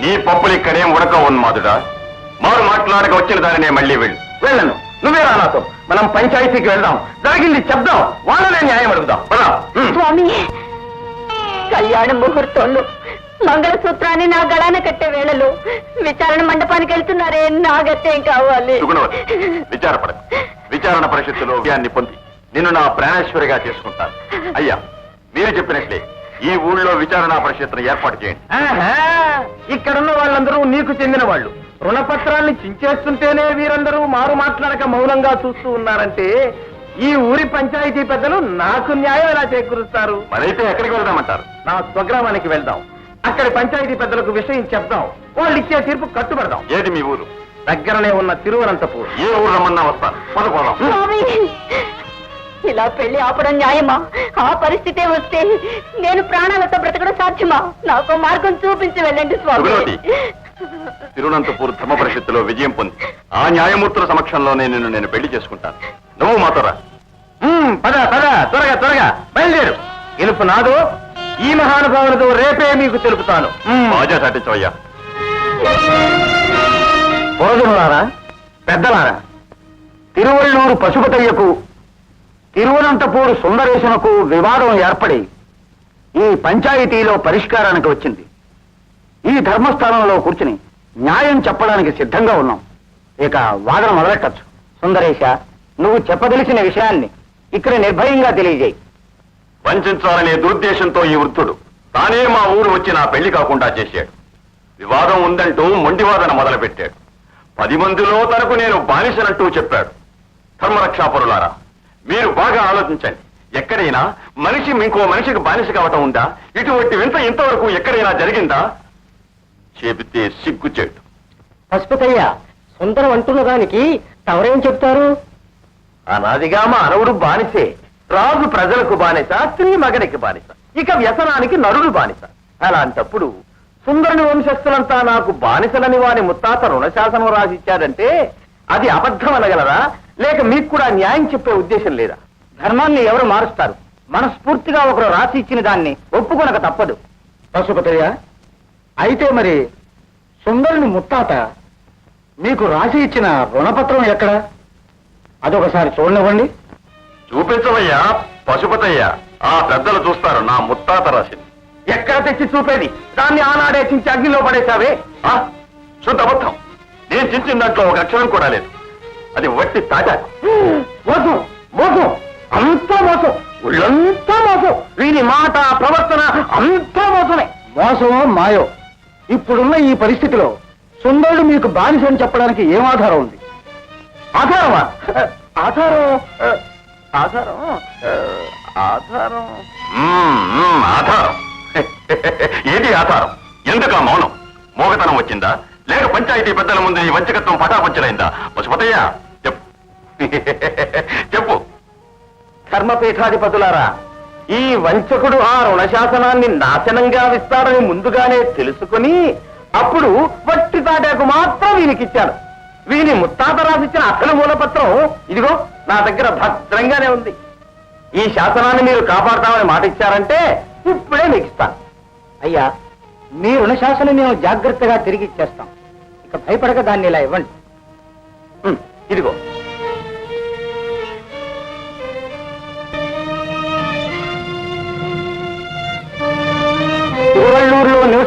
నీ పప్పులు ఇక్కడేం ఉడక ఉన్మాదుడా మారు మాట్లాడక వచ్చిన దానినే మళ్ళీ వెళ్ళు. వెళ్ళను. నువ్వే రా నాతో. మనం పంచాయతీకి వెళ్దాం. జరిగింది చెప్దాం. వాళ్ళనే న్యాయం అడుగుదాం. పదా. స్వామి కళ్యాణ ముహూర్తంలో మంగళసూత్రాన్ని నా గళాన కట్టే వేళలో విచారణ మండపానికి వెళ్తున్నారే నా గత్తేం కావాలి విచారపడ విచారణ పరిషత్తులో విజయాన్ని పొంది నిన్ను నా ప్రాణేశ్వరిగా చేసుకుంటాను అయ్యా మీరు చెప్పినట్లే. ఈ ఊళ్ళో విచారణ పరిషత్తును ఏర్పాటు చేయండి. ఆహా, ఇక్కడున్న వాళ్ళందరూ నీకు చెందిన వాళ్ళు. రుణపత్రాల్ని చించేస్తుంటేనే వీరందరూ మారు మాట్లాడక మౌనంగా చూస్తూ ఉన్నారంటే ఈ ఊరి పంచాయతీ పెద్దలు నాకు న్యాయం ఎలా చేకూరుస్తారు? మరైతే ఎక్కడికి వెళ్దామంటారు? నా స్వగ్రామానికి వెళ్దాం. అక్కడి పంచాయతీ పెద్దలకు విషయం చెప్దాం. వాళ్ళు ఇచ్చే తీర్పు కట్టుబడదాం. ఏది మీ ఊరు? దగ్గరనే ఉన్న తిరువనంతపూర్. ఏ ఊరు రమ్మన్నా పదపోదాం స్వామి ఇలా పెళ్ళి ఆపడం న్యాయమా? ఆ పరిస్థితే వస్తే నేను ప్రాణాలతో బ్రతకడం సాధ్యమా? నాకు మార్గం చూపించి వెళ్ళండి స్వామి. తిరువనంతపూర్ ధర్మ పరిషత్తులో విజయం పొంది ఆ న్యాయమూర్తుల సమక్షంలోనే నిన్ను నేను పెళ్ళి చేసుకుంటాను. నువ్వు మాతో రా ఉమ్, పద పద త్వరగా త్వరగా బయలుదేరు. గెలుపు నాదో ఈ మహానుభావులతో రేపే మీకు తెలుపుతాను. బాజా సాటించవయ్యా పోదులారా పెద్దలారా తిరువళ్ళూరు పశుపతయ్యకు తిరువనంతపూరు సుందరేశనకు వివాదం ఏర్పడి ఈ పంచాయతీలో పరిష్కారానికి వచ్చింది. ఈ ధర్మస్థానంలో కూర్చుని న్యాయం చెప్పడానికి సిద్ధంగా ఉన్నాం. ఇక వాదన మొదలెట్టచ్చు. సుందరేశ నువ్వు చెప్పదలిసిన విషయాన్ని ఇక్కడ నిర్భయంగా తెలియజేయి. వంచాలనే దురుద్దేశంతో ఈ వృద్ధుడు తానే మా ఊరు వచ్చి నా పెళ్ళి కాకుండా చేశాడు. వివాదం ఉందంటూ మొండివాదన మొదలుపెట్టాడు. పది మందిలో తనకు నేను బానిసనంటూ చెప్పాడు. ధర్మరక్షాపరులారా మీరు బాగా ఆలోచించండి. ఎక్కడైనా మనిషి ఇంకో మనిషికి బానిస కావటం ఉందా? ఇటువంటి వింత ఇంతవరకు ఎక్కడైనా జరిగిందా? చెబితే సిగ్గుచేటు. పశుపతయ్య సుందరం అంటున్న దానికి తవరేం చెప్తారు? అనాదిగా మా అనవుడు బానిసే. రాజు ప్రజలకు బానిస స్త్రీ మగనికి బానిస. ఇక వ్యసనానికి నరుడు బానిస. అలాంటప్పుడు సుందరుని వంశస్థులంతా నాకు బానిసలని వాని ముత్తాత రుణశాసనం రాసిచ్చాడంటే అది అబద్ధం అనగలరా లేక మీకు కూడా న్యాయం చెప్పే ఉద్దేశం లేదా? ధర్మాన్ని ఎవరు మారుస్తారు? మనస్ఫూర్తిగా ఒకరు రాసి ఇచ్చిన దాన్ని ఒప్పుకొనక తప్పదు. పశుపతయ్య అయితే మరి సుందరుని ముత్తాత మీకు రాసి ఇచ్చిన రుణపత్రం ఎక్కడ? అదొకసారి చూడనివ్వండి. చూపించవయ్యా పశుపతయ్యా. ఆ పెద్దలు చూస్తారు నా ముత్తాత రాసింది. ఎక్కడ తెచ్చి చూపేది? దాన్ని ఆనాడే చించి అగ్నిలో పడేశావే. ఆ శుద్ధ అబద్ధం నేను చించిన దాంట్లో ఒక అక్షరం కూడా లేదు. అది వట్టి తాజా. మోసం మోసం అంతా మోసం ఒళ్ళంతా మోసం. వీరి మాట ప్రవర్తన అంతా మోసమే. మోసమో మాయో? ఇప్పుడున్న ఈ పరిస్థితిలో సుందరుడు మీకు బానిస అని చెప్పడానికి ఏం ఆధారం ఉంది? ఆధారమా? ఆధారం ఆధారం ఆధారం. ఆధారం. ఏది ఆధారం? ఎందుకు ఆ మౌనం? మోగతనం వచ్చిందా? లేక పంచాయతీ పెద్దల ముందు ఈ వంచకత్వం పటాపంచలైందా? పశుపతయ్య చెప్పు. ధర్మపీఠాధిపతులారా ఈ వంచకుడు ఆ రుణశాసనాన్ని నాశనంగా విస్తారని ముందుగానే తెలుసుకుని అప్పుడు వట్టి తాటాకు మాత్రం వీనికిచ్చాను. వీని ముత్తాత రాసిచ్చిన అసలు మూలపత్రం ఇదిగో నా దగ్గర భద్రంగానే ఉంది. ఈ శాసనాన్ని మీరు కాపాడతామని మాట ఇచ్చారంటే ఇప్పుడే మీకు ఇస్తాను. అయ్యా మీ రుణశాసనం మేము జాగ్రత్తగా తిరిగి ఇచ్చేస్తాం. ఇక భయపడక దాన్ని ఇలా ఇవ్వండి. ఇదిగో.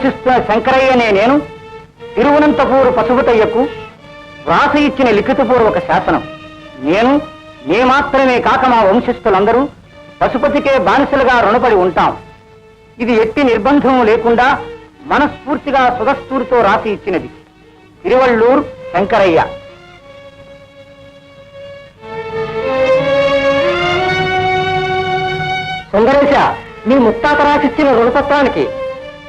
నివసిస్తున్న శంకరయ్యనే నేను తిరువనంతపూరు పశుపతయ్యకు వ్రాస ఇచ్చిన లిఖితపూర్వక శాసనం. నేను నే మాత్రమే కాక మా వంశస్థులందరూ పశుపతికే బానిసలుగా రుణపడి ఉంటాం. ఇది ఎట్టి నిర్బంధం లేకుండా మనస్ఫూర్తిగా సుధస్తూరితో రాసి ఇచ్చినది. తిరువళ్ళూరు శంకరయ్య. సుందరేశ నీ ముత్తాత రాసిచ్చిన రుణపత్రానికి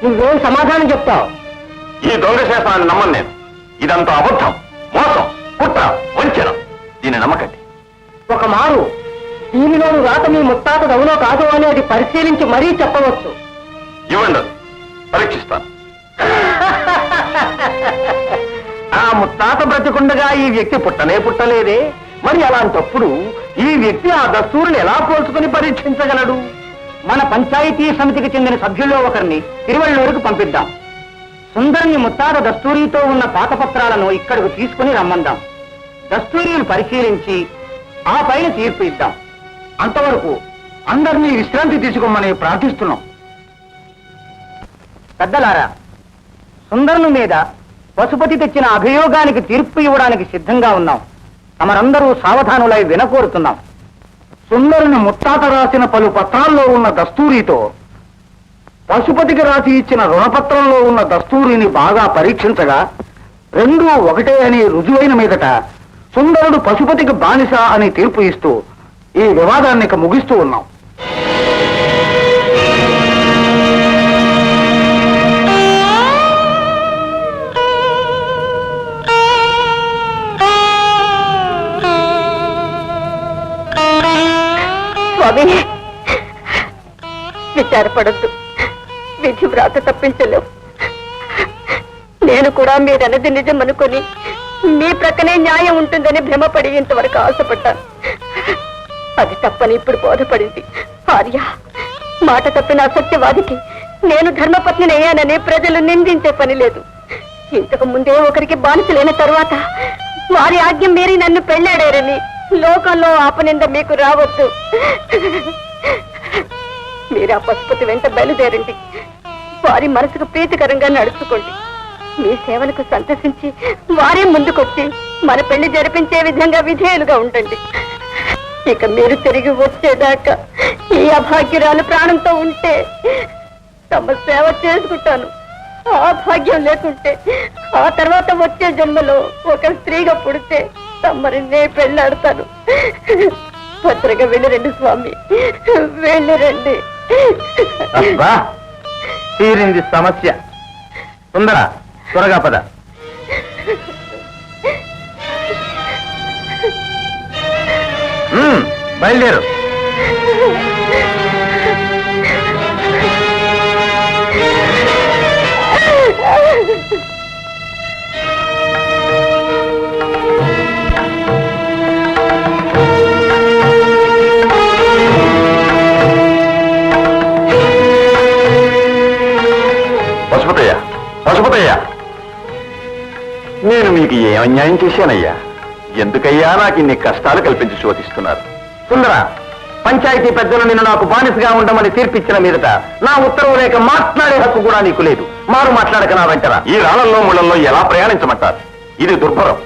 నువ్వేం సమాధానం చెప్తావు? ఈ దొంగ శాసనాన్ని నమ్మను నేను. ఇదంతా అబద్ధం మోసం కుట్ర వంచన. దీన్ని నమ్మకండి. ఒక మారు దీనిలోని రాత మీ ముత్తాత అవునో కాదో అనేది పరిశీలించి మరీ చెప్పవచ్చు. ఇవ్వండి. పరీక్షిస్తాను. ఆ ముత్తాత బ్రతికుండగా ఈ వ్యక్తి పుట్టనే పుట్టలేదే. మరి అలాంటప్పుడు ఈ వ్యక్తి ఆ దస్తూరుని ఎలా పోల్చుకుని పరీక్షించగలడు? మన పంచాయతీ సమితికి చెందిన సభ్యుల్లో ఒకరిని తిరువళ్ళూరుకు పంపిద్దాం. సుందరిని ముత్తాత దస్తూరితో ఉన్న పాతపత్రాలను ఇక్కడకు తీసుకుని రమ్మందాం. దస్తూరిని పరిశీలించి ఆ పైన తీర్పు ఇద్దాం. అంతవరకు అందరినీ విశ్రాంతి తీసుకోమని ప్రార్థిస్తున్నాం. పెద్దలారా సుందరుని మీద పశుపతి తెచ్చిన అభియోగానికి తీర్పు ఇవ్వడానికి సిద్ధంగా ఉన్నాం. తమరందరూ సావధానులై వినకోరుతున్నాం. సుందరుని ముత్తాత రాసిన పలు పత్రాల్లో ఉన్న దస్తూరితో పశుపతికి రాసి ఇచ్చిన రుణపత్రంలో ఉన్న దస్తూరిని బాగా పరీక్షించగా రెండూ ఒకటే అని రుజువైన మీదట సుందరుడు పశుపతికి బానిస అని తీర్పు ఇస్తూ ఈ వివాదాన్ని ముగిస్తూ ఉన్నాం. విచారపడద్దు. విధి వ్రాత తప్పించలేవు. నేను కూడా మీరన్నది నిజం అనుకొని మీ ప్రక్కనే న్యాయం ఉంటుందని భ్రమపడి ఇంతవరకు ఆశపడ్డాను. అది తప్పని ఇప్పుడు బోధపడింది. ఆర్య మాట తప్పిన అసత్యవాదికి నేను ధర్మపత్నిని అయ్యానని ప్రజలు నిందించే పని లేదు. ఇంతకు ముందే ఒకరికి బానిసలైన తర్వాత వారి ఆజ్ఞ మీరి నన్ను పెళ్ళాడారని లోకంలో ఆపనింద మీకు రావద్దు. మీరు ఆ పశుపతి వెంట బయలుదేరండి. వారి మనసుకు ప్రీతికరంగా నడుచుకోండి. మీ సేవలకు సంతసించి వారే ముందుకొచ్చి మన పెళ్ళి జరిపించే విధంగా విధేయులుగా ఉండండి. ఇక మీరు తిరిగి వచ్చేదాకా ఈ అభాగ్యురాలు ప్రాణంతో ఉంటే తమ సేవ చేసుకుంటాను. ఆ భాగ్యం లేకుంటే ఆ తర్వాత వచ్చే జన్మలో ఒక స్త్రీగా పుడితే తమ్మరినే నే పెళ్ళాడతాను భద్రగా వెళ్ళిరండి స్వామి. వెళ్ళి రండి అబ్బా తీరింది సమస్య. సుందర త్వరగా పద. బయలుదేరు. అన్యాయం చేశానయ్యా. ఎందుకయ్యా నాకు ఇన్ని కష్టాలు కల్పించి శోధిస్తున్నారు? సుందర పంచాయతీ పెద్దలు నిన్ను నాకు బానిసగా ఉండమని తీర్పిచ్చిన మీదట నా ఉత్తర్వు లేక మాట్లాడే హక్కు కూడా నీకు లేదు. మారు మాట్లాడక నా వెంటరా. ఈ రాళ్ళలో ముళ్ళల్లో ఎలా ప్రయాణించమంటారు? ఇది దుర్భరం.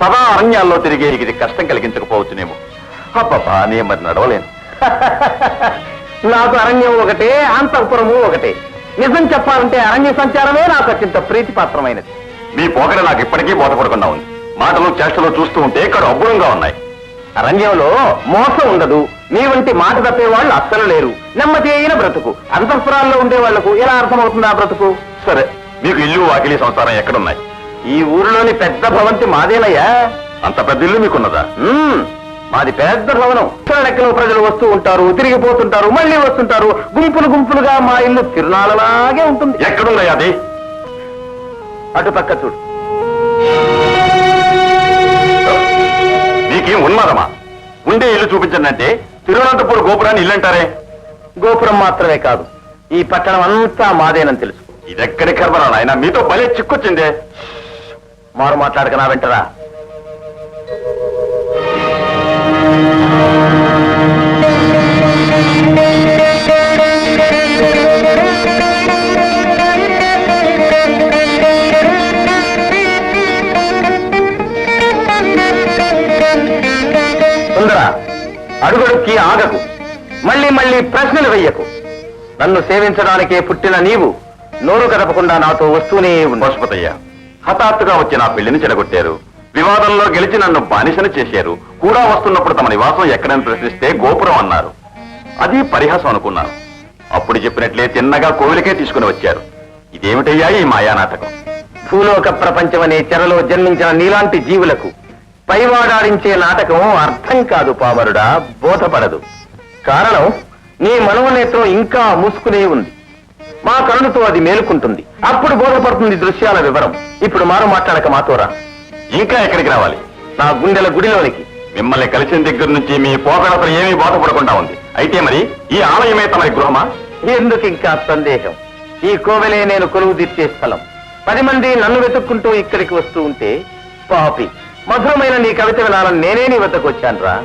సదా అరణ్యాల్లో తిరిగే ఇది కష్టం కలిగించకపోవచ్చునేమో. అబ్బబ్బా నేను మరి నడవలేను. నాకు అరణ్యం ఒకటే అంతఃపురము ఒకటే. నిజం చెప్పాలంటే అరణ్య సంచారమే నాకు అత్యంత ప్రీతిపాత్రమైనది. మీ పోకడ నాకు ఇప్పటికీ బోధపడకుండా ఉంది. మాటలు చేష్టలు చూస్తూ ఉంటే ఇక్కడ అబ్బురంగా ఉన్నాయి. అరణ్యంలో మోసం ఉండదు. మీ వంటి మాట తప్పే వాళ్ళు అస్సలు లేరు. నెమ్మది అయిన బ్రతుకు. అంతఃపురాల్లో ఉండే వాళ్ళకు ఎలా అర్థమవుతుంది ఆ బ్రతుకు? సరే మీకు ఇల్లు వాకిలి సంసారం ఎక్కడున్నాయి? ఈ ఊరిలోని పెద్ద భవంతి మాదేనయ్యా? అంత పెద్ద ఇల్లు మీకున్నదా? మాది పెద్ద భవనం. ఇతర లెక్కలో ప్రజలు వస్తూ ఉంటారు తిరిగిపోతుంటారు మళ్ళీ వస్తుంటారు. గుంపులు గుంపులుగా మా ఇల్లు తిరునాళ్ళలాగే ఉంటుంది. ఎక్కడున్నాయి అది? అటు పక్క చూడు. మీకేం ఉన్మాదమా? ఉండే ఇల్లు చూపించండి అంటే తిరువనంతపూర్ గోపురాన్ని ఇల్లు అంటారే గోపురం మాత్రమే కాదు ఈ పట్టణం అంతా మాదేనని తెలుసు. ఇదెక్కడి కర్మరా నాయన? మీతో భలే చిక్కొచ్చిందే. మారు మాట్లాడక నా వెంటరా? ప్రశ్నలు వెయ్యకు. నన్ను సేవించడానికే పుట్టిన నీవు నోరు కదపకుండా నాతో వస్తూనే పశుపతయ్య హఠాత్తుగా వచ్చి నా పెళ్ళిని చెడగొట్టారు. వివాదంలో గెలిచి నన్ను బానిసను చేశారు. కూడా వస్తున్నప్పుడు తమ నివాసం ఎక్కడని ప్రశ్నిస్తే గోపురం అన్నారు. అది పరిహాసం అనుకున్నాను అప్పుడు చెప్పినట్లే తిన్నగా కోవిలకే తీసుకుని వచ్చారు. ఇదేమిటయ్యా ఈ మాయా నాటకం? భూలోక ప్రపంచం అనే చెరలో జన్మించిన నీలాంటి జీవులకు పైవాడాడించే నాటకం అర్థం కాదు పామరుడా బోధపడదు. కారణం నీ మనోనేత్రం ఇంకా మూసుకునే ఉంది. మా కరుణతో అది మేలుకుంటుంది. అప్పుడు బోధపడుతుంది దృశ్యాల వివరం. ఇప్పుడు మారు మాట్లాడక మాతోరా ఇంకా ఎక్కడికి రావాలి? నా గుండెల గుడిలోనికి. మిమ్మల్ని కలిసిన దగ్గర నుంచి మీ పోకడతో ఏమీ బోధపడకుండా ఉంది. అయితే మరి ఈ ఆలయమే తమరి గృహమా? ఎందుకు ఇంకా సందేహం? ఈ కోవెలే నేను కొలువు తీర్చే స్థలం. పది మంది నన్ను వెతుక్కుంటూ ఇక్కడికి వస్తూ ఉంటే పాపి మధురమైన నీ కవిత వినాలని నేనే నీ వద్దకు వచ్చానురా.